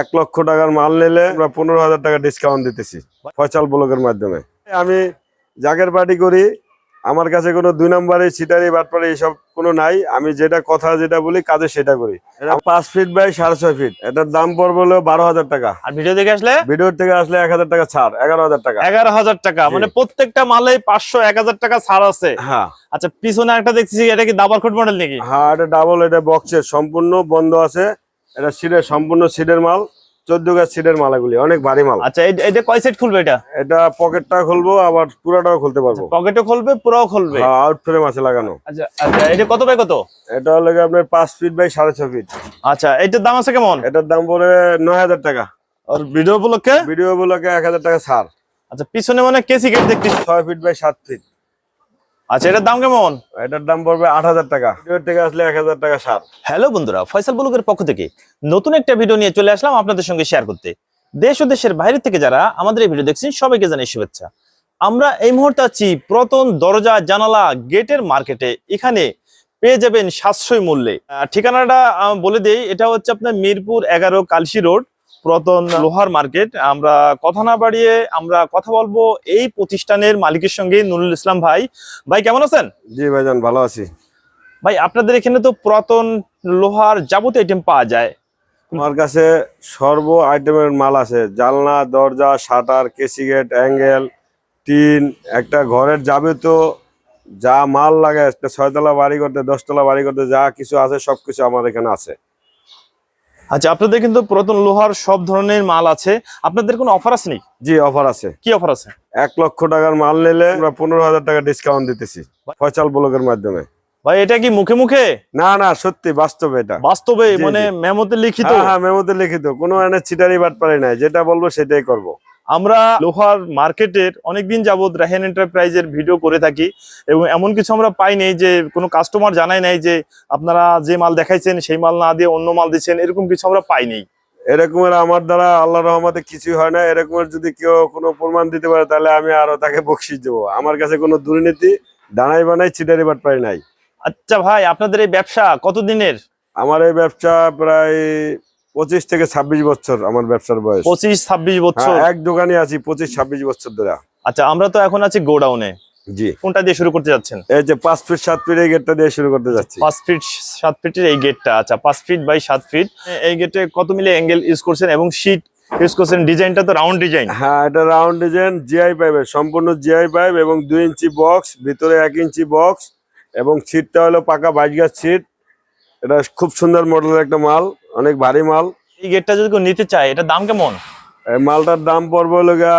এক লক্ষ টাকার মাল নিলে আমরা পনেরো হাজার টাকা ডিসকাউন্ট দিতেছি ফয়সাল ব্লকের মাধ্যমে। আমি জাগের পার্টি করি আমার কাছে কোনো দুই নম্বরে সিটারি বাটপারি এসব কোনো নাই। আমি যেটা কথা যেটা বলি কাজে সেটা করি। এটা পাঁচ ফিট বাই সাড়ে ছয় ফিট এটার দাম পড়বে হলো বারো হাজার টাকা। আর ভিডিও দেখে আসলে? ভিডিওর থেকে আসলে এক হাজার টাকা ছাড় এগারো হাজার টাকা। এগারো হাজার টাকা মানে প্রত্যেকটা মালে পাঁচশো এক হাজার টাকা ছাড় আছে। হ্যাঁ। আচ্ছা পিছনে একটা দেখছি এটা কি দাবার কোট মডেল নাকি? হ্যাঁ এটা ডাবল এটা বক্সের সম্পূর্ণ বন্ধ আছে। এটা সিডের সম্পূর্ণ সিডের মাল চোদ্দ গাছ সিডের মাল এগুলি অনেক ভারী মাল। আচ্ছা এটা কয় সেট খুলবে এটা? এটা পকেটটা খুলবো আবার পুরাটাও খুলতে পারব। পকেটও খুলবে পুরাও খুলবে? হ্যাঁ আউট ফ্রেম আছে লাগানো। আচ্ছা আচ্ছা এটা কত বাই কত? এটা হলো আপনার পাঁচ ফিট বাই সাড়ে ছ ফিট। আচ্ছা এটার দাম আছে কেমন? এটার দাম পড়ে নয় হাজার টাকা। আর ভিডিও উপলক্ষে? ভিডিও গুলোকে এক হাজার টাকা ছাড়। আচ্ছা পিছনে মানে কেসি গেট দেখতেছি। ছয় ফিট বাই সাত ফিট। আচ্ছা এটার দাম কেমন? এটার দাম পড়বে আট হাজার টাকা। থেকে আসলে এক হাজার টাকা ছাড় হ্যালো বন্ধুরা ফয়সাল বলুকের পক্ষ থেকে নতুন একটা ভিডিও নিয়ে চলে আসলাম আপনাদের সঙ্গে শেয়ার করতে। দেশ ও দেশের বাইরে থেকে যারা আমাদের এই ভিডিও দেখছেন সবাইকে জানাই শুভেচ্ছা। আমরা এই মুহূর্তে আছি প্রথম দরজা জানালা গেটের মার্কেটে। এখানে পেয়ে যাবেন সাশ্রয় মূল্যে। ঠিকানাটা বলে দেই এটা হচ্ছে আপনার মিরপুর এগারো কালসি রোড পুরাতন লোহার মার্কেট। আমরা কথা না বাড়িয়ে আমরা কথা বলব এই প্রতিষ্ঠানের মালিকের সঙ্গে নুরুল ইসলাম ভাই। ভাই কেমন আছেন? জি ভাইজান ভালো আছি। ভাই আপনাদের এখানে তো পুরাতন লোহার যাবতীয় আইটেম পাওয়া যায়। আমার কাছে সর্ব আইটেমের মাল আছে। জানলা দরজা shutter K C gate angle tin একটা ঘরের যাবতীয় যা মাল লাগে একটা ছয়তলা বাড়ি করতে দশতলা বাড়ি করতে যা কিছু আছে সবকিছু আমার এখানে আছে। আচ্ছা আপনাদের কিন্তু পুরাতন লোহার সব ধরনের মাল আছে। আপনাদের কোনো অফার আছে নাকি? জি অফার আছে। কি অফার আছে? এক লক্ষ টাকার মাল নিলে আমরা পনেরো হাজার টাকা ডিসকাউন্ট দিতেছি ফয়সাল ব্লকের মাধ্যমে। ভাই এটা কি মুখে মুখে? না না সত্যি বাস্তবে এটা। বাস্তবে মানে। মেমোতে লিখিত? হ্যাঁ হ্যাঁ মেমোতে লিখিত। কোনো এনে চিটারি বাট পারে নাই যেটা বলব সেটাই করব। আমরা লোহার মার্কেটের অনেকদিন যাবত রাহেন এন্টারপ্রাইজের ভিডিও করে থাকি এবং এমন কিছু আমরা পাই নাই যে কোনো কাস্টমার জানাই নাই যে আপনারা যে মাল দেখাইছেন সেই মাল না দিয়ে অন্য মাল দিচ্ছেন এরকম কিছু আমরা পাই নাই। এরকমের আমার দ্বারা আল্লাহ রহমতে কিছুই হয় না। এরকমের যদি কেউ কোনো প্রমাণ দিতে পারে তাহলে আমি আরও তাকে বকশিস দেবো। আমার কাছে কোনো দুর্নীতি দানাই বানাই চিটারি বাট পাই নাই। আচ্ছা ভাই আপনাদের এই ব্যবসা কতদিনের? আমার এই ব্যবসা প্রায় পঁচিশ থেকে ছাব্বিশ বছর আমার ব্যবসার বয়স। পঁচিশ ছাব্বিশ বছর? হ্যাঁ, এক দোকানে আছি পঁচিশ ছাব্বিশ বছর ধরে। আচ্ছা আমরা তো এখন আছি গোডাউনে। জি। কোনটা দিয়ে শুরু করতে যাচ্ছেন? এই যে পাঁচ ফিট সাত ফিট এই গেটটা দিয়ে শুরু করতে যাচ্ছি। পাঁচ ফিট সাত ফিটের এই গেটটা আচ্ছা পাঁচ ফিট বাই সাত ফিট। এই গেটে কত মিলে অ্যাঙ্গেল ইউজ করছেন এবং শীট ইউজ করছেন? ডিজাইনটা তো রাউন্ড ডিজাইন হ্যাঁ এটা রাউন্ড ডিজাইন জিআই পাইপের সম্পূর্ণ জিআই পাইপ এবং দুই ইঞ্চি বক্স ভিতরে এক ইঞ্চি বক্স এবং সিটটা হলো পাকা বাইশ গাছ সিট এটা খুব সুন্দর মডেলের একটা মাল অনেক ভারী মাল। এই গেটটা যদি কেউ নিতে চায় এটা দাম কেমন? এই মালটার দাম পড়বে হলো গিয়া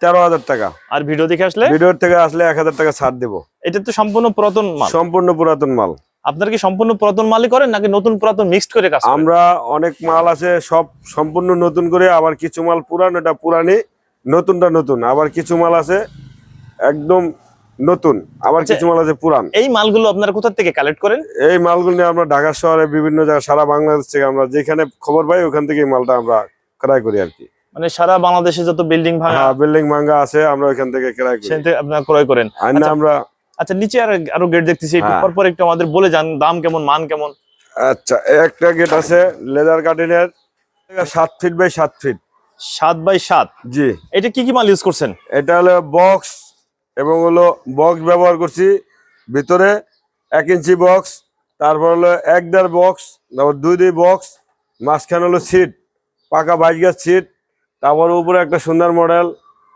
তেরো হাজার টাকা। আর ভিডিও দেখে আসলে? ভিডিওর থেকে আসলে এক হাজার টাকা ছাড় দেবো। এটা তো সম্পূর্ণ পুরাতন মাল। সম্পূর্ণ পুরাতন মাল। আপনার কি সম্পূর্ণ পুরাতন মালই করেন নাকি নতুন পুরাতন মিক্সড করে কাজ আমরা অনেক মাল আছে সব সম্পূর্ণ নতুন করে আবার কিছু মাল পুরান এটা পুরানি নতুনটা নতুন আবার কিছু মাল আছে একদম নতুন আবার আচ্ছা। কিছু মাল আছে পুরান। এই মালগুলো আপনারা কোথা থেকে কালেক্ট করেন? এই মালগুলো নিয়ে আমরা ঢাকা শহরে বিভিন্ন জায়গায় সারা বাংলাদেশ থেকে আমরা যেখানে খবর পাই ওখান থেকে মালটা আমরা ক্রয় করি আর কি। মানে সারা বাংলাদেশে যত বিল্ডিং ভাঙা হ্যাঁ বিল্ডিং ভাঙ্গা আছে আমরা ওখান থেকে ক্রয় করি। থেকে আপনারা ক্রয় করেন। আর না আচ্ছা। আমরা আচ্ছা নিচে আর আরও গেট দেখতেছি একটু হ্যাঁ। পর পর একটু আমাদের বলে যান দাম কেমন মান কেমন? আচ্ছা একটা গেট আছে লেদার কাটিনের সাত ফিট বাই সাত ফিট সাত বাই সাত। জি। এটা কি কি মাল ইউজ করছেন? এটা হলো বক্স এবং হলো বক্স ব্যবহার করছি। ভিতরে এক ইঞ্চি বক্স তারপর হলো এক দেড় বক্স তারপর দুই দুই বক্স মাঝখানে হলো সিট পাকা বাইশ গাছ সিট তারপর উপরে একটা সুন্দর মডেল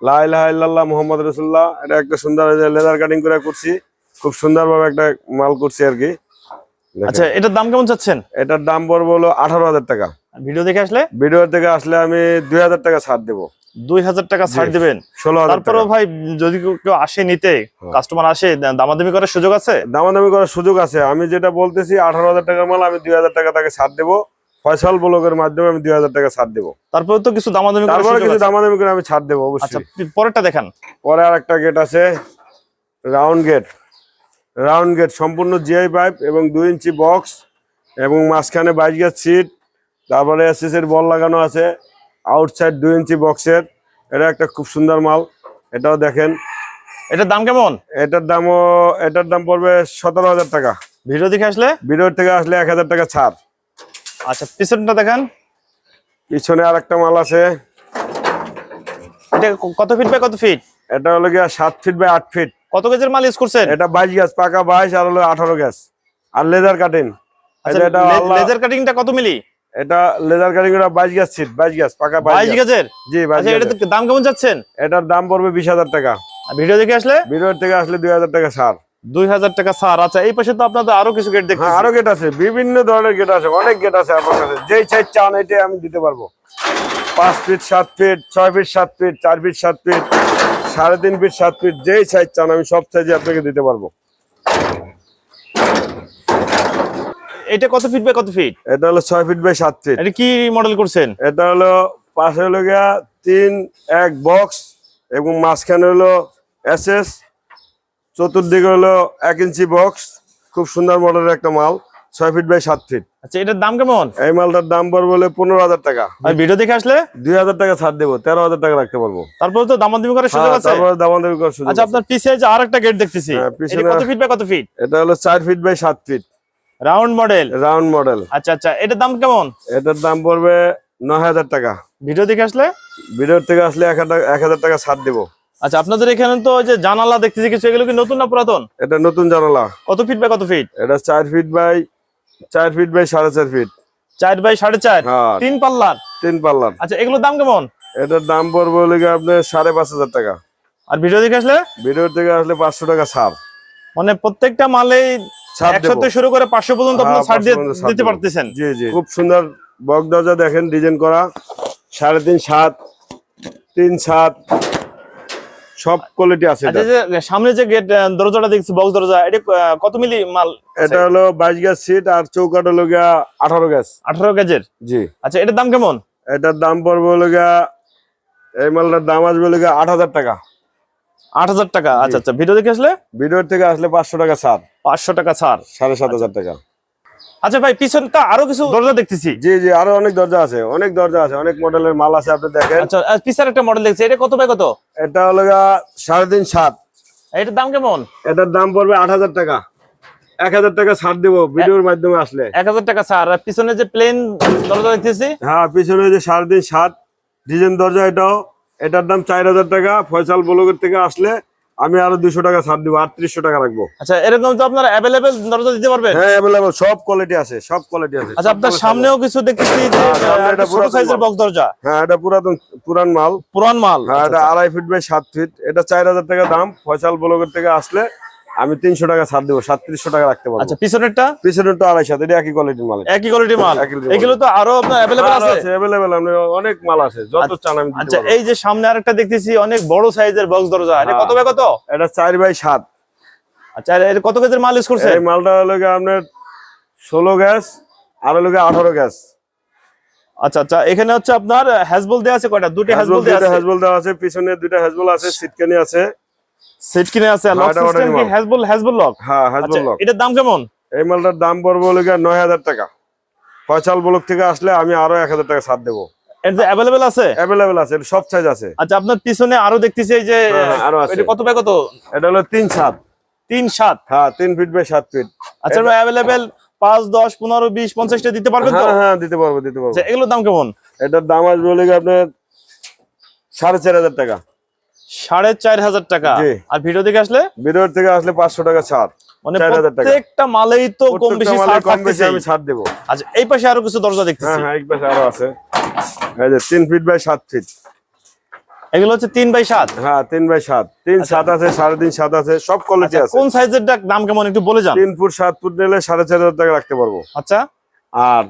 লাইল্লাহ মোহাম্মদ রসুল্লাহ এটা একটা সুন্দর লেদার কাটিং করে করছি। খুব সুন্দরভাবে একটা মাল করছি আর কি। আচ্ছা এটার দাম কেমন চাচ্ছেন? এটার দাম পড়বে হলো আঠারো হাজার টাকা। ভিডিও দেখে আসলে? ভিডিও থেকে আসলে আমি দুই হাজার টাকা ছাড় দেবো। দুই হাজার টাকা ছাড় দিবেন। হাজার ভাই যদি কেউ আসে নিতে হ্যাঁ। কাস্টমার আসে দামাদামি করার সুযোগ আছে? দামাদামি করার সুযোগ আছে। আমি যেটা বলতেছি আঠারো হাজার টাকার মাল আমি দুই হাজার টাকা তাকে ছাড় দেবো। ফয়সাল ব্লকের মাধ্যমে আমি দুই হাজার টাকা ছাড় দেবো। তারপরে তো কিছু দামাদামি করার তারপরে কিছু দামাদামি করে আমি ছাড় দেবো আচ্ছা অবশ্যই। পরেরটা দেখান। পরে আর একটা গেট আছে রাউন্ড গেট রাউন্ড গেট সম্পূর্ণ জিআই পাইপ এবং দুই ইঞ্চি বক্স এবং মাঝখানে বাইশ গাছ সিট তারপরে এসএস এর বল লাগানো আছে। আউটসাইড দুই ইঞ্চি বক্সের। এটা একটা খুব সুন্দর মাল। এটাও দেখেন। এটার দাম কেমন? এটার দামও এটার দাম পড়বে সতেরো হাজার টাকা। ভিডিও দেখে আসলে? ভিডিও থেকে আসলে এক হাজার টাকা ছাড়। আচ্ছা পিছনটা দেখেন। পিছনে আর একটা মাল আছে। এটা কত ফিট বাই কত ফিট এটা হলো গিয়া সাত ফিট বাই আট ফিট কত গেজের মাল ইউজ করছেন? এটা বাইশ গ্যাস পাকা বাইশ আর হলো আঠারো গ্যাস আর লেজার কাটিং আচ্ছা, এটা লেজার কাটিংটা কত মিলি? এটা লেজার কাটিং এটা বাইশ গ্যাস সিট বাইশ গ্যাস পাকা বাইশ গেজের জি আচ্ছা এটা দাম কেমন যাচ্ছেন এটার দাম পড়বে বিশ হাজার টাকা। ভিডিও দেখে আসলে? বিরোধ থেকে আসলে দুই হাজার টাকা ছাড়। দুই হাজার টাকা ছাড়। আচ্ছা এই পাশে তো আপনাদের আরও কিছু গেট দেখতে হ্যাঁ আরও গেট আছে বিভিন্ন ধরনের গেট আছে অনেক গেট আছে আপনার কাছে। যেই সাইজ চান এটাই আমি দিতে পারব। পাঁচ ফিট সাত ফিট ছয় ফিট সাত ফিট চার ফিট সাত ফিট সাড়ে তিন ফিট সাত ফিট যেই সাইজ চান আমি সব সাইজে আপনাকে দিতে পারব। এটা কত ফিট বাই কত ফিট এটা হলো ছয় ফিট বাই সাত ফিট এটা কি মডেল করছেন? এটা হলো পাশে হলো গিয়া তিন এক বক্স এবং মাঝখানে হলো এস এস চতুর্দিকে হলো এক ইঞ্চি বক্স খুব সুন্দর মডেলের একটা মাল ছয় ফিট বাই সাত ফিট আচ্ছা এটার দাম কেমন? এই মালটার দাম পড়বে বলে পনেরো হাজার টাকা। আর ভিডিও দেখে আসলে? দুই হাজার টাকা ছাড় দেবো তেরো হাজার টাকা রাখতে পারব তারপরে তো দামাদামি করার সুযোগ হ্যাঁ, আছে? তারপরে দামাদামি করার সুযোগ আচ্ছা আপনার পিছে যে আর একটা গেট দেখতেছি হ্যাঁ, কত ফিট বাই কত ফিট এটা হলো চার ফিট বাই সাত feet round model round model আচ্ছা আচ্ছা এটার দাম কেমন? এটার দাম পড়বে নয় হাজার টাকা। ভিডিও দেখে আসলে? ভিডিওর থেকে আসলে এক হাজার টাকা ছাড় দেবো। আচ্ছা আপনাদের এখানে তো ওই যে জানালা দেখতেছি কিছু এগুলো কি নতুন না পুরাতন? এটা নতুন জানালা। কত ফিট বাই কত ফিট এটা চার ফিট বাই চার ফিট বাই সাড়ে চার ফিট চার বাই সাড়ে চার? হ্যাঁ। তিন পাল্লার? তিন পাল্লার। আচ্ছা এগুলোর দাম কেমন? এটার দাম পড়বে হলে আপনার সাড়ে পাঁচ হাজার টাকা। আর ভিডিও দেখে আসলে? ভিডিওর থেকে আসলে পাঁচশো টাকা ছাড়। মানে প্রত্যেকটা মালেই শুরু করে পাঁচশো পর্যন্ত হ্যাঁ, আপনার ছাড় দিয়ে 500 পর্যন্ত ছাড় দিতে পারতেছেন। জি জি। খুব সুন্দর বক দরজা দেখেন ডিজাইন করা। সাড়ে তিন সাত তিন সাত সব কোয়ালিটি আছে আচ্ছা সামনে যে গেট দরজাটা দেখছি বক্স দরজা এটা কত মিলি মাল এটা হলো বাইশ গ্যাস সিট আর চৌকাট হলো গিয়া আঠারো গ্যাস। আঠারো গেজের জি। আচ্ছা এটার দাম কেমন? এটার দাম পড়বে হলো গিয়া এই মালটার দাম আসবে হলো গিয়া আট হাজার টাকা। আট হাজার টাকা আচ্ছা আচ্ছা ভিডিও দেখে আসলে? ভিডিওর থেকে আসলে পাঁচশো টাকা ছাড়। পাঁচশো টাকা ছাড়। সাড়ে সাত হাজার টাকা। আচ্ছা ভাই পিছনটা আরও কিছু দরজা দেখতেছি। জি জি আরও অনেক দরজা আছে অনেক দরজা আছে অনেক মডেলের মাল আছে আপনি দেখেন। আচ্ছা আর পিছনের একটা মডেল দেখছি এটা কত বাই কত? এটা হলো সাড়ে তিন সাত। এটার দাম কেমন? এটার দাম পড়বে আট হাজার টাকা। এক হাজার টাকা ছাড় দেবো ভিডিওর মাধ্যমে আসলে। এক হাজার টাকা ছাড়। আর পিছনে যে প্লেন দরজা দেখতেছি? হ্যাঁ পিছনে যে সাড়ে তিন সাত ডিজাইন দরজা এটাও। এটার দাম চার হাজার টাকা ফয়সাল ব্লগের থেকে আসলে আমি আরও দুশো টাকা ছাড় দিব আটত্রিশশো টাকা রাখব। আচ্ছা এরকম তো আপনার অ্যাভেলেবেল দরজা দিতে পারবেন? হ্যাঁ অ্যাভেলেবল সব কোয়ালিটি আছে সব কোয়ালিটি আছে। আচ্ছা আপনার সামনেও কিছু দেখতেছি যে হ্যাঁ, এটা সাইজের। বক্স দরজা। হ্যাঁ এটা পুরাতন পুরান মাল। পুরান মাল। হ্যাঁ আচ্ছা, এটা আড়াই ফিট বাই সাত ফিট এটা চার হাজার টাকা দাম ফয়সাল ব্লগের থেকে আসলে আমি তিনশো টাকা ছাড় দেবো সাতত্রিশশো টাকা রাখতে পারব। আচ্ছা পিছনেরটা? পিছনের তো আড়াই সাত এটা। একই কোয়ালিটির মাল? একই কোয়ালিটির মাল। এগুলো তো আরও আপনার অ্যাভেলেবেল আছে? অ্যাভেলেবেল অনেক মাল আছে যত চান আমি আচ্ছা এই যে সামনে আরেকটা দেখতেছি অনেক বড় সাইজের বক্স দরজা। এটা হ্যাঁ। কত বাই কত? এটা চার বাই সাত। আচ্ছা এর কত কেজির মাল ইউজ করছে এই মালটা হলো আপনার ষোলো গ্যাস আর হলো আঠারো গ্যাস। আচ্ছা আচ্ছা এখানে হচ্ছে আপনার হ্যাজবল দেওয়া আছে কয়টা? দুটো হ্যাজবল দেওয়া আছে। হ্যাজবল দেওয়া আছে পিছনে দুইটা হ্যাজবল আছে সিটকানি আছে। সেট কিনে আছে লক সিস্টেম কি? হ্যাজবল হ্যাজবল লক হ্যাঁ আচ্ছা হ্যাজবল লক এটার দাম কেমন? এই মালটার দাম পড়বে হলো গিয়ে নয় হাজার টাকা। ফয়সাল ব্লক থেকে আসলে আমি আরও এক হাজার টাকা ছাড় দেবো। এটা অ্যাভেলেবেল আছে? অ্যাভেলেবেল আছে সব সাইজ আছে। আচ্ছা আপনার পিছনে আরও দেখতেছি এই যে হ্যাঁ, হ্যাঁ, আরও আছে। এটা কত বাই কত? এটা হলো তিন সাত। তিন সাত? হ্যাঁ তিন ফিট বাই সাত ফিট আচ্ছা অ্যাভেলেবেল পাঁচ দশ পনেরো বিশ পঞ্চাশটা দিতে পারবেন তো? হ্যাঁ হ্যাঁ দিতে পারব দিতে পারব। আচ্ছা এগুলোর দাম কেমন? এটার দাম আসবে আপনার সাড়ে চার হাজার টাকা। সাড়ে চার হাজার টাকা। আর ভিডিও দেখে আসলে? ভিডিওর থেকে আসলে পাঁচশো টাকা ছাড়। মানে 4,000 প্রত্যেকটা মালেই তো কম বেশি ছাড় কম বেশি আমি ছাড় দেবো। আচ্ছা এই পাশে আরও কিছু দরজা হ্যাঁ দেখতেছি। হ্যাঁ এক পাশে আরও আছে। এই যে তিন ফিট বাই সাত ফিট এগুলো হচ্ছে তিন বাই সাত? হ্যাঁ তিন বাই সাত। তিন সাত আছে সাড়ে তিন সাত আছে সব কোয়ালিটি আচ্ছা, আছে। কোন সাইজের দাম কেমন একটু বলে যান। তিন ফুট সাত ফুট নিলে সাড়ে চার হাজার টাকা রাখতে পারব। আচ্ছা। আর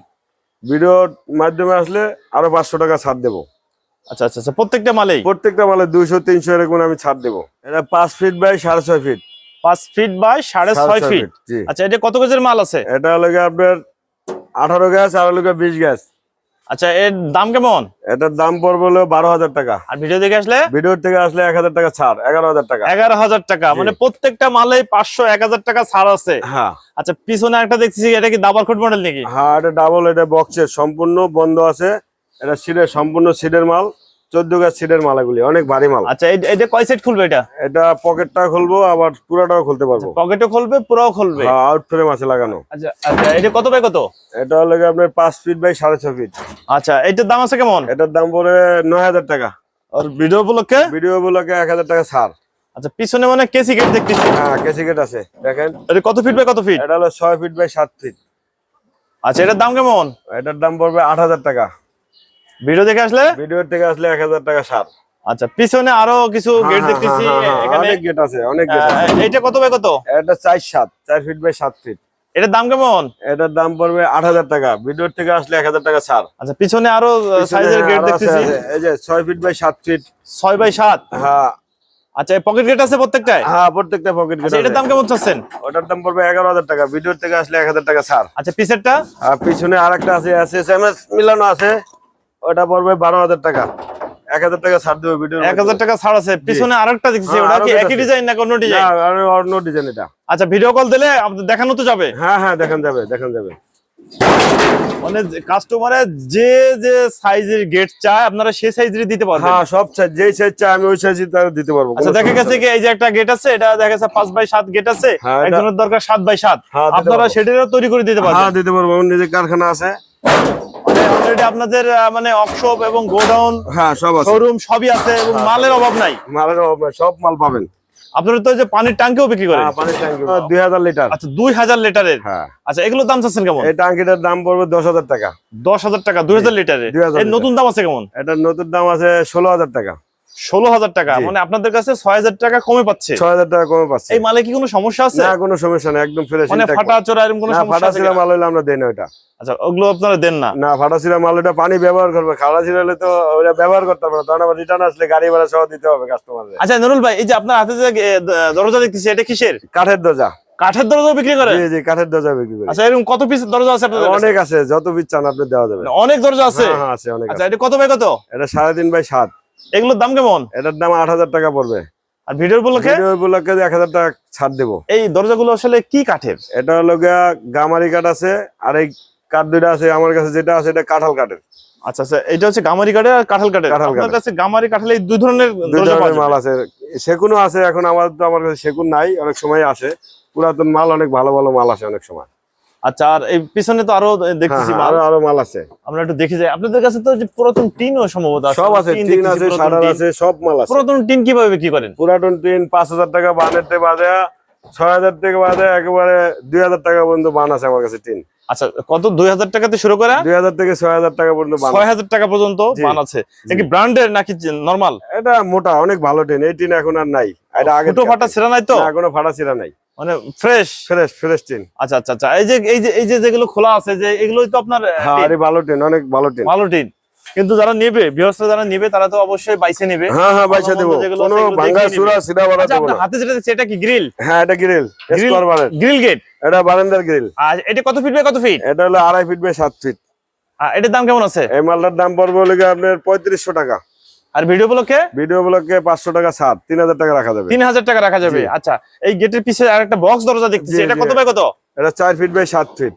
ভিডিওর মাধ্যমে আসলে আরও পাঁচশো টাকা ছাড় দেবো। আচ্ছা আচ্ছা আচ্ছা প্রত্যেকটা মালেই? প্রত্যেকটা মালে দুইশো তিনশো এরকম আমি ছাড় দেবো। এটা পাঁচ ফিট বাই সাড়ে ছয় ফিট। পাঁচ ফিট বাই সাড়ে ছয় ফিট? আচ্ছা এটা কত কেজির মাল আছে? এটা হলো আপনার আঠারো গ্যাস আর হলো বিশ গ্যাস। আচ্ছা এর দাম কেমন? এটার দাম পড়বে হলো বারো হাজার টাকা। আর ভিডিও দেখে আসলে? ভিডিওর থেকে আসলে এক হাজার টাকা ছাড় এগারো হাজার টাকা। এগারো হাজার টাকা মানে প্রত্যেকটা মালে পাঁচশো এক হাজার টাকা ছাড় আছে। হ্যাঁ। আচ্ছা পিছনে একটা দেখছি এটা কি দাবার কোট মডেল নাকি? হ্যাঁ এটা ডাবল এটা বক্সের সম্পূর্ণ বন্ধ আছে। এটা সিডের সম্পূর্ণ সিডের মাল চোদ্দ গাছ সিটের মালাগুলি অনেক ভারী মাল। আচ্ছা এই- এটা কয় সেট খুলবে এটা? এটা পকেটটা খুলবো আবার পুরাটাও খুলতে পারব। পকেটও খুলবে পুরাও খুলবে? হ্যাঁ আউট ফ্রেম আছে লাগানো। আচ্ছা আচ্ছা এটা কত বাই কত? এটা হলো আপনার পাঁচ ফিট বাই সাড়ে ছ ফিট আচ্ছা এটার দাম আছে কেমন? এটার দাম পড়ে নয় হাজার টাকা। আর ভিডিও উপলক্ষে? ভিডিও গুলোকে এক হাজার টাকা ছাড়। আচ্ছা পিছনে মানে কেসি গেট দেখতেছি। হ্যাঁ কেসিকেট আছে দেখেন। এটা কত ফিট বাই কত ফিট এটা হলো ছয় ফিট বাই সাত ফিট আচ্ছা এটার দাম কেমন? এটার দাম পড়বে আট হাজার টাকা। ভিডিও দেখে আসলে? ভিডিওর থেকে আসলে এক হাজার টাকা সার আচ্ছা পিছনে আরও কিছু গেট দেখতেছি এখানে অনেক গেট আছে অনেক গেট আছে। এটা কত বাই কত? এটা চার সাত চার ফিট বাই সাত ফিট এটার দাম কেমন? এটার দাম পড়বে আট হাজার টাকা। ভিডিওর থেকে আসলে এক হাজার টাকা ছাড়। আচ্ছা পিছনে আরও সাইজের গেট দেখতেছি। এই যে ছয় ফিট বাই সাত ফিট ছয় বাই সাত? হ্যাঁ। আচ্ছা পকেট গেট আছে প্রত্যেকটায়? হ্যাঁ প্রত্যেকটা পকেট আচ্ছা এটার দাম কেমন চাচ্ছেন? ওটার দাম পড়বে এগারো হাজার টাকা। ভিডিওর থেকে আসলে এক হাজার টাকা ছাড়। আচ্ছা পিসেরটা? আর পিছনে আরেকটা আছে এস এস মিলানো আছে। ওটা পড়বে বারো হাজার টাকা। এক হাজার টাকা ছাড় দেবে ভিডিও এক হাজার টাকা ছাড় আছে। পিছনে আরেকটা দেখতেছি হ্যাঁ, ওটা কি একই ডিজাইন না অন্য ডিজাইন অন্য ডিজাইন এটা। আচ্ছা ভিডিও কল দিলে দেখানো তো যাবে। হ্যাঁ হ্যাঁ দেখান যাবে দেখান যাবে। মানে কাস্টমারের যে যে সাইজের গেট চায় আপনারা সেই সাইজেরই দিতে পারবেন। হ্যাঁ সব সাইজ যেই সাইজ চাই আমি ওই সাইজই তার দিতে পারব আচ্ছা দেখা গেছে কি এই যে একটা গেট আছে এটা দেখা গেছে পাঁচ বাই সাত গেট আছে হ্যাঁ, একজনের দরকার বাই হ্যাঁ, আপনারা। সেটারও তৈরি করে দিতে। পারবেন। হ্যাঁ দিতে পারব কারখানা আছে। অলরেডি আপনাদের মানে অকশপ এবং গোডাউন হ্যাঁ সব আছে। শোরুম সবই আছে এবং মালের অভাব নাই? মালের অভাব নাই, সব মাল পাবেন। আপনারা তো যে পানির ট্যাঙ্কিও বিক্রি করেন? হ্যাঁ পানির ট্যাঙ্কি দুই হাজার লিটার? আচ্ছা দুই হাজার লিটারের? হ্যাঁ। আচ্ছা এগুলোর দাম চাচ্ছেন কেমন? এই ট্যাঙ্কিটার দাম পড়বে দশ হাজার টাকা। দশ হাজার টাকা দুই হাজার লিটারের? 2000 এর নতুন দাম আছে কেমন? এটার নতুন দাম আছে ষোলো হাজার টাকা। ষোলো হাজার টাকা মানে আপনাদের কাছে ছয় হাজার টাকা কমে পাচ্ছে। ছয় হাজার টাকা কমে পাচ্ছে। এই মালে কি কোনো সমস্যা আছে? না কোনো সমস্যা নেই একদম ফ্রেশ মানে ফাটা চোরা এরকম কোনো সমস্যা ফাটা কিনা? মাল হলে আমরা দেই না ওটা আচ্ছা ওগুলো আপনারা দেন না। না ফাটা ছিঁড়া মাল ওটা পানি ব্যবহার করবে খাওয়া ছিঁড়া হলে তো ওটা ব্যবহার করতে না তখন আবার রিটার্ন আসলে গাড়ি ভাড়া সহ দিতে হবে কাস্টমারদের আচ্ছা নুরুল ভাই এই যে আপনার হাতে যে দরজা দেখতেছি এটা কিসের? কাঠের দরজা। কাঠের দরজা বিক্রি করে? জি জি কাঠের দরজা বিক্রি করি। আচ্ছা এরকম কত পিস দরজা আছে আপনাদের অনেক আছে যত পিস চান আপনি দেওয়া যাবে। অনেক দরজা আছে? হ্যাঁ হ্যাঁ আছে অনেক আচ্ছা এটা কত বাই কত? এটা সাড়ে তিন বাই সাত। এগুলোর দাম কেমন? এটার দাম আট হাজার টাকা পড়বে। আর ভিডিওর উপলক্ষে? ভিডিও উপলক্ষে এক হাজার টাকা ছাড় দেবো। এই দরজাগুলো আসলে কি কাঠের? এটা হলো গামারি কাঠ আছে আর এই কাঠ দুইটা আছে আমার কাছে যেটা আছে এটা কাঁঠাল কাঠের। আচ্ছা আচ্ছা এটা হচ্ছে গামারি কাঠের আর কাঁঠাল কাঠের। কাঁঠাল আপনার। কাছে গামারি কাঁঠাল এই দুই ধরনের মাল আছে। সেগুনও আছে এখন আমার তো আমার কাছে সেগুন নাই অনেক সময় আসে। পুরাতন মাল অনেক ভালো ভালো মাল আসে অনেক সময়। আচ্ছা আর এই পিছনে তো আরও হ্যাঁ, দেখতেছি হ্যাঁ, আরও আরও মাল আছে। আমরা একটু দেখে যাই। আপনাদের কাছে তো যে পুরাতন টিনও সম্ভবত আছে। সব আছে টিন টিন আছে পুরাতন আছে সব মাল আছে। পুরাতন টিন কীভাবে বিক্রি করেন? পুরাতন টিন পাঁচ হাজার টাকা একেবারে টাকা পর্যন্ত বান আছে আমার কাছে টিন। আচ্ছা কত? দুই হাজার টাকাতে শুরু করে? দুই হাজার থেকে ছয় হাজার টাকা পর্যন্ত বান টাকা পর্যন্ত। বান আছে। ব্র্যান্ডের নাকি নর্মাল এটা মোটা অনেক ভালো টিন। এই টিন এখন আর নাই। এটা আগে ফুটো ছেঁড়া নাই তো? কোনো ফাটা ছিঁড়া নাই। মানে ফ্রেশ ফ্রেশ ফ্রেশ টিন আচ্ছা আচ্ছা আচ্ছা। এই যে এই যে এই যে যেগুলো খোলা আছে যে এগুলোই তো আপনার হ্যাঁ আরে ভালো টিন অনেক ভালো টিন ভালো টিন কিন্তু যারা নেবে বৃহস্পতি যারা নেবে তারা তো অবশ্যই বাইসে নেবে। হ্যাঁ হ্যাঁ পয়সা দেবো। কোনো ভাঙ্গা সুরা সিধা বাড়া আচ্ছা দেবো না। হাতে যেটা এটা কি গ্রিল হ্যাঁ এটা গ্রিল গ্রিল স্কোয়ার বারের। গ্রিল গেট এটা বারান্দার গ্রিল আর এটা কত ফিট বাই কত ফিট এটা হলো আড়াই ফিট বাই সাত ফিট আর এটার দাম কেমন আছে? এই মালটার দাম পড়বে হলো আপনার পঁয়ত্রিশশো টাকা। আর ভিডিও উপলক্ষে ভিডিও ব্লকে পাঁচশো টাকা ছাড় তিন হাজার টাকা রাখা যাবে। তিন হাজার টাকা রাখা যাবে আচ্ছা। এই গেটের পিছে আর একটা বক্স দরজা দেখতেছি এটা কত বাই কত? এটা চার ফিট বাই সাত ফিট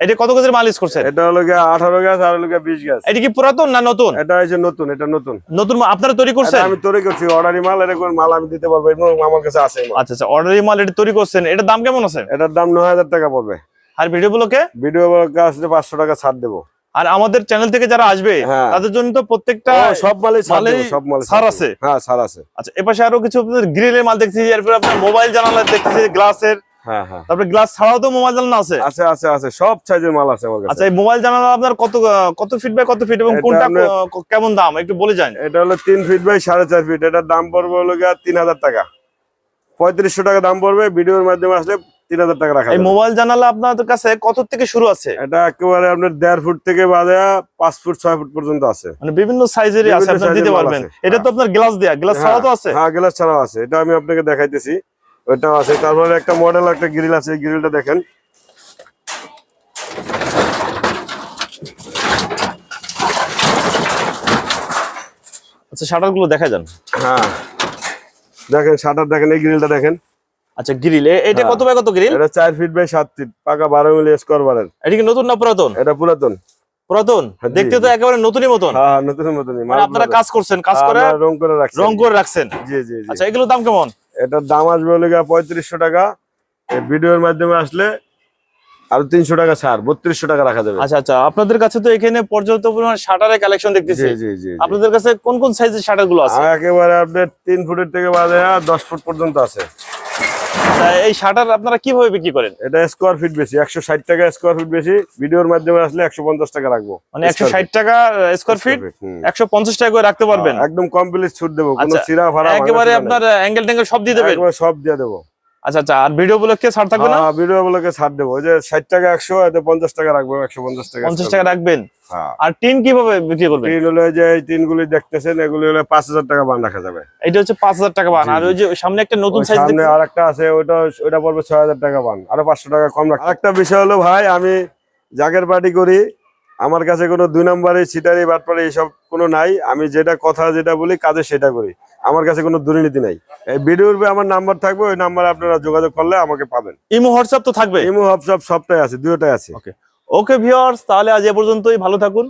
এটা কত কেজির মাল ইউজ করছেন? এটা হলো গিয়ে আঠারো গাছ আর হলো গিয়ে বিশ গাছ এটা কি পুরাতন না নতুন? এটা হচ্ছে নতুন এটা নতুন। নতুন আপনারা তৈরি করছেন? আমি তৈরি করছি অর্ডারি মাল এরকম মাল আমি দিতে পারব আমার কাছে আছে আচ্ছা আচ্ছা অর্ডারি মাল এটা তৈরি করছেন এটার দাম কেমন আছে? এটার দাম নয় হাজার টাকা পড়বে। আর ভিডিও উপলক্ষে ভিডিও ব্লকে আসলে পাঁচশো টাকা ছাড় দেবো। আর আমাদের চ্যানেল থেকে যারা আসবে হ্যাঁ। তাদের জন্য তো প্রত্যেকটা সব ছাড় সব মালে ছাড় আছে? হ্যাঁ সার আছে। আচ্ছা এপাশে আরও কিছু গ্রিলের মাল দেখতেছি এরপরে আপনার মোবাইল জানালা দেখতেছি গ্লাসের হ্যাঁ হ্যাঁ। তারপরে গ্লাস ছাড়াও তো মোবাইল জানালা আছে। আছে আছে আছে সব সাইজের মাল আছে আমার কাছে। আচ্ছা এই মোবাইল জানালা আপনার কত কত ফিট বাই কত ফিট এবং কোনটা কেমন দাম একটু বলে যান। এটা হলো তিন ফিট বাই ফিট এটার দাম পড়বে হলো টাকা। পঁয়ত্রিশশো টাকা দাম পড়বে ভিডিওর মাধ্যমে আসলে তিন হাজার টাকা রাখা এই মোবাইল জানালা আপনাদের কাছে কত থেকে শুরু আছে? এটা একেবারে আপনার দেড় ফুট থেকে বাদে পাঁচ ফুট ছয় ফুট পর্যন্ত আছে। মানে বিভিন্ন সাইজেরই আছে আপনি দিতে পারবেন। এটা তো আপনার গ্লাস দেয়া গ্লাস ছাড়া তো আছে? হ্যাঁ গ্লাস ছাড়াও আছে। এটা আমি আপনাকে দেখাইতেছি। ওইটাও আছে। তারপরে একটা মডেল একটা গ্রিল আছে। গ্রিলটা দেখেন। আচ্ছা শাটারগুলো দেখা যান হ্যাঁ। দেখেন শাটার দেখেন এই গ্রিলটা দেখেন। আচ্ছা গ্রিল এটা হ্যাঁ। কত বাই কত গ্রিল এটা চার ফিট বাই সাত ফিট পাকা বারো মিলি স্কোয়ার বারের এটা কি নতুন না পুরাতন? এটা পুরাতন। পুরাতন? হ্যাঁ, দেখতে তো একেবারে নতুনই মতন। হ্যাঁ নতুন নতুনই মানে আপনারা কাজ করছেন কাজ করে রং করে রাখছি। রং করে রাখছেন? জি জি জি। আচ্ছা এগুলোর দাম কেমন? এটার দাম আসবে হলে পঁয়ত্রিশশো টাকা। এই ভিডিওর মাধ্যমে আসলে আর তিনশো টাকা ছাড় বত্রিশশো টাকা রাখা যাবে। আচ্ছা আচ্ছা আপনাদের কাছে তো এখানে পর্যাপ্ত পরিমাণ শাটারের কালেকশন দেখতেছি। আপনাদের কাছে কোন কোন সাইজের শাটারগুলো আছে? একেবারে আপনার তিন ফুটের থেকে বাজে দশ ফুট পর্যন্ত আছে। এই শাটার আপনারা কীভাবে বিক্রি করেন? এটা স্কোয়ার ফিট বেশি একশো ষাট টাকা স্কোয়ার ফিট বেশি ভিডিওর মাধ্যমে আসলে একশো পঞ্চাশ টাকা রাখব। মানে একশো ষাট টাকা স্কোয়ার ফিট একশো পঞ্চাশ টাকা করে রাখতে পারবেন। একদম কমপ্লিট ছুট দেবো কোনো আচ্ছা, চিরা ভাড়া একেবারে আপনার অ্যাঙ্গেল ট্যাঙ্গেল সব দিয়ে দেবেন? সব দিয়ে দেবো। আচ্ছা আচ্ছা আর ভিডিও গুলোকে ছাড় থাকবে না? ভিডিও গুলোকে ছাড় দেবো। ওই যে ষাট টাকা একশো পঞ্চাশ টাকা রাখব একশো পঞ্চাশ টাকা পঞ্চাশ টাকা রাখবেন? হ্যাঁ। আর টিন কীভাবে বিক্রি করবেন? টিন হলো যে এই টিনগুলি দেখতেছেন এগুলি হলো পাঁচ হাজার টাকা বান রাখা যাবে। এটা হচ্ছে পাঁচ হাজার টাকা বান। আর ওই যে সামনে একটা নতুন সাইজ সামনে আর একটা আছে ওইটা ওইটা পড়বে ছয় হাজার টাকা পান আরও পাঁচশো টাকা কম রাখ আরেকটা বিষয় হলো ভাই আমি জাগের পার্টি করি। আমার কাছে কোনো দুই নম্বরে সিটারি বাটপারি এইসব কোনো নাই আমি যেটা কথা যেটা বলি কাজে সেটা করি। আমার কাছে কোনো দুর্নীতি নাই। এই ভিডিওর আমার নাম্বার থাকবে ওই নাম্বারে আপনারা যোগাযোগ করলে আমাকে পাবেন। ইমো হোয়াটসঅ্যাপ তো থাকবে? ইমো হোয়াটসঅ্যাপ সবটাই আছে দুটোটাই আছে। ওকে ভিউয়ার্স তাহলে আজ এ পর্যন্তই ভালো থাকুন।